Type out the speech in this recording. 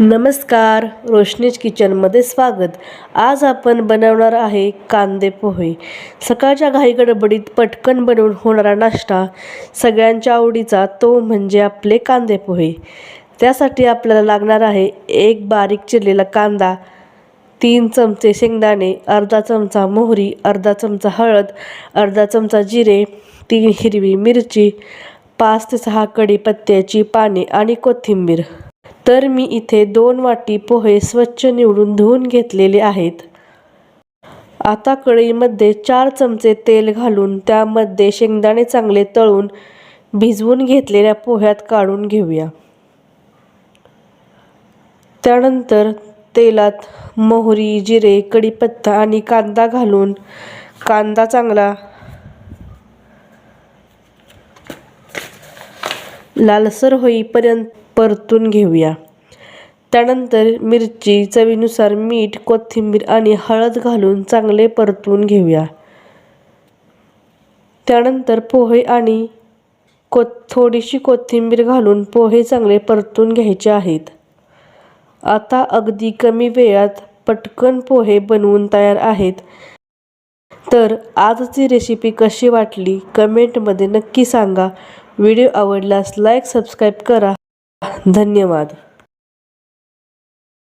नमस्कार रोशनीज किचनमध्ये स्वागत. आज आपण बनवणार आहे कांदे पोहे. सकाळच्या घाई गडबडीत पटकन बनवून होणारा नाश्ता सगळ्यांच्या आवडीचा तो म्हणजे आपले कांदे पोहे. त्यासाठी आपल्याला लागणार आहे एक बारीक चिरलेला कांदा तीन चमचे शेंगदाणे अर्धा चमचा मोहरी अर्धा चमचा हळद अर्धा चमचा जिरे तीन हिरवी मिरची पाच ते सहा कढीपत्त्याची पाने आणि कोथिंबीर. तर मी इथे दोन वाटी पोहे स्वच्छ निवडून धुवून घेतलेले आहेत. आता कढईमध्ये चार चमचे तेल घालून त्यामध्ये शेंगदाणे चांगले तळून भिजवून घेतलेल्या पोह्यात काढून घेऊया. त्यानंतर तेलात मोहरी जिरे कढीपत्ता आणि कांदा घालून कांदा चांगला लालसर होईपर्यंत परतून घेऊया. त्यानंतर मिरची चवीनुसार मीठ कोथिंबीर आणि हळद घालून चांगले परतून घेऊया. त्यानंतर पोहे आणि को थोडीशी कोथिंबीर घालून पोहे चांगले परतून घ्यायचे आहेत. आता अगदी कमी वेळात पटकन पोहे बनवून तयार आहेत. तर आजची रेसिपी कशी वाटली? कमेंटमध्ये नक्की सांगा. व्हिडिओ आवडल्यास लाईक सबस्क्राईब करा. धन्यवाद.